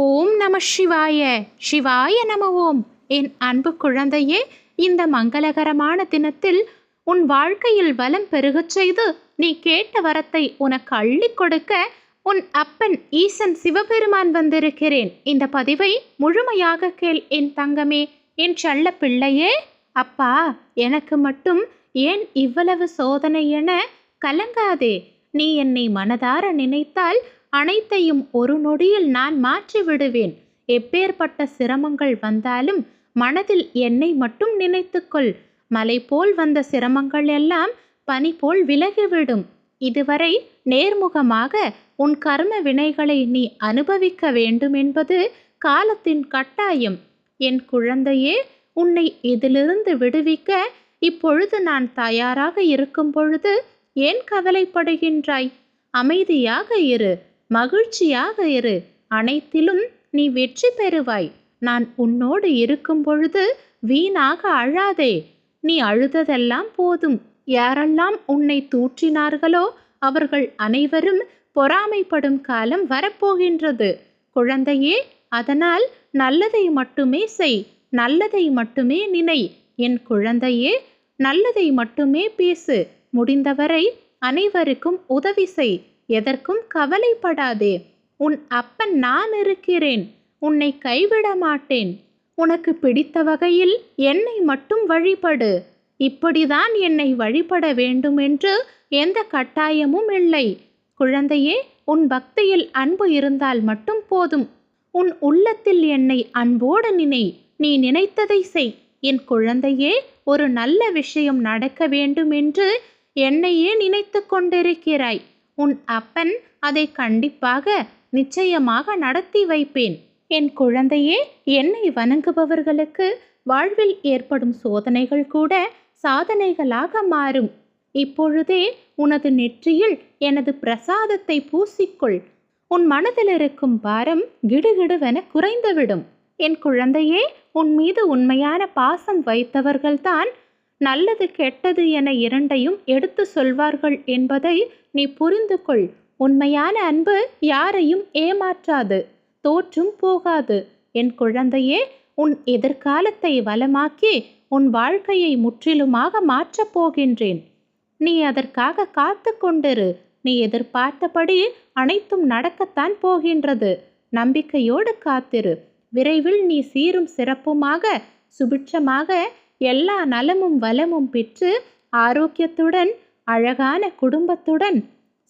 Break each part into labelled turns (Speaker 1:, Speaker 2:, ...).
Speaker 1: ஓம் நம சிவாய. சிவாய நம ஓம். என் அன்பு குழந்தையே இந்த மங்களகரமான தினத்தில் உன் வாழ்க்கையில் வலம் பெருகச் செய்து நீ கேட்ட வரத்தை உனக்கு அள்ளி கொடுக்க உன் அப்பன் ஈசன் சிவபெருமான் வந்திருக்கிறேன். இந்த பதிவை முழுமையாக கேள் என் தங்கமே. என் செல்ல பிள்ளையே அப்பா எனக்கு மட்டும் ஏன் இவ்வளவு சோதனை என கலங்காதே. நீ என்னை மனதார நினைத்தால் அனைத்தையும் ஒரு நொடியில் நான் மாற்றி விடுவேன். எப்பேற்பட்ட சிரமங்கள் வந்தாலும் மனதில் என்னை மட்டும் நினைத்துக்கொள். மலை போல் வந்த சிரமங்கள் எல்லாம் பனி போல் விலகிவிடும். இதுவரை நேர்முகமாக உன் கர்ம வினைகளை நீ அனுபவிக்க வேண்டும் என்பது காலத்தின் கட்டாயம். என் குழந்தையே உன்னை இதிலிருந்து விடுவிக்க இப்பொழுது நான் தயாராக இருக்கும் பொழுது ஏன் கவலைப்படுகின்றாய்? அமைதியாக இரு. மகிழ்ச்சியாக இரு. அனைத்திலும் நீ வெற்றி பெறுவாய். நான் உன்னோடு இருக்கும் பொழுது வீணாக அழாதே. நீ அழுததெல்லாம் போதும். யாரெல்லாம் உன்னை தூற்றினார்களோ அவர்கள் அனைவரும் பொறாமைப்படும் காலம் வரப்போகின்றது. குழந்தையே அதனால் நல்லதை மட்டுமே செய். நல்லதை மட்டுமே நினை. என் குழந்தையே நல்லதை மட்டுமே பேசு. முடிந்தவரை அனைவருக்கும் உதவி செய். எதற்கும் கவலைப்படாதே. உன் அப்பன் நான் இருக்கிறேன். உன்னை கைவிட மாட்டேன். உனக்கு பிடித்த வகையில் என்னை மட்டும் வழிபடு. இப்படிதான் என்னை வழிபட வேண்டும் என்று எந்த கட்டாயமும் இல்லை. குழந்தையே உன் பக்தியில் அன்பு இருந்தால் மட்டும் போதும். உன் உள்ளத்தில் என்னை அன்போடு நினை. நீ நினைத்ததை செய். என் குழந்தையே ஒரு நல்ல விஷயம் நடக்க வேண்டும் என்று என்னையே நினைத்து கொண்டிருக்கிறாய். உன் அப்பன் அதை கண்டிப்பாக நிச்சயமாக நடத்தி வைப்பேன். என் குழந்தையே என்னை வணங்குபவர்களுக்கு வாழ்வில் ஏற்படும் சோதனைகள் கூட சாதனைகளாக மாறும். இப்பொழுதே உனது நெற்றியில் எனது பிரசாதத்தை பூசிக்கொள். உன் மனதில் இருக்கும் பாரம் கிடுகிடுவென குறைந்துவிடும். என் குழந்தையே உன் மீது உண்மையான பாசம் வைத்தவர்கள்தான் நல்லது கெட்டது என இரண்டையும் எடுத்து சொல்வார்கள் என்பதை நீ புரிந்து கொள் உண்மையான அன்பு யாரையும் ஏமாற்றாது தோற்றும் போகாது. என் குழந்தையே உன் எதிர்காலத்தை வளமாக்கி உன் வாழ்க்கையை முற்றிலுமாக மாற்றப் போகின்றேன். நீ அதற்காக காத்து கொண்டிரு. நீ எதிர்பார்த்தபடி அனைத்தும் நடக்கத்தான் போகின்றது. நம்பிக்கையோடு காத்திரு. விரைவில் நீ சீரும் சிறப்புமாக சுபிட்சமாக எல்லா நலமும் வளமும் பெற்று ஆரோக்கியத்துடன் அழகான குடும்பத்துடன்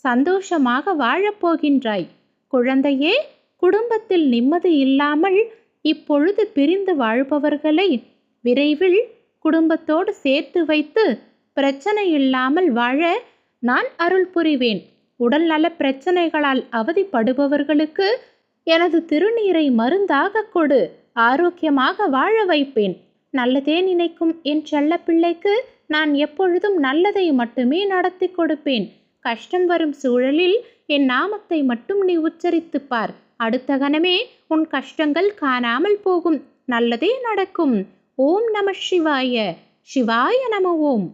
Speaker 1: சந்தோஷமாக வாழப்போகின்றாய். குழந்தையே குடும்பத்தில் நிம்மதி இல்லாமல் இப்பொழுது பிரிந்து வாழ்பவர்களை விரைவில் குடும்பத்தோடு சேர்த்து வைத்து பிரச்சனை இல்லாமல் வாழ நான் அருள் புரிவேன். உடல்நல பிரச்சனைகளால் அவதிப்படுபவர்களுக்கு எனது திருநீரை மருந்தாக கொடு. ஆரோக்கியமாக வாழ வைப்பேன். நல்லதே நினைக்கும் என் செல்ல பிள்ளைக்கு நான் எப்பொழுதும் நல்லதை மட்டுமே நடத்தி கொடுப்பேன். கஷ்டம் வரும் சூழலில் என் நாமத்தை மட்டும் நீ உச்சரித்து பார். அடுத்த கணமே உன் கஷ்டங்கள் காணாமல் போகும். நல்லதே நடக்கும். ஓம் நம சிவாய. சிவாய நம ஓம்.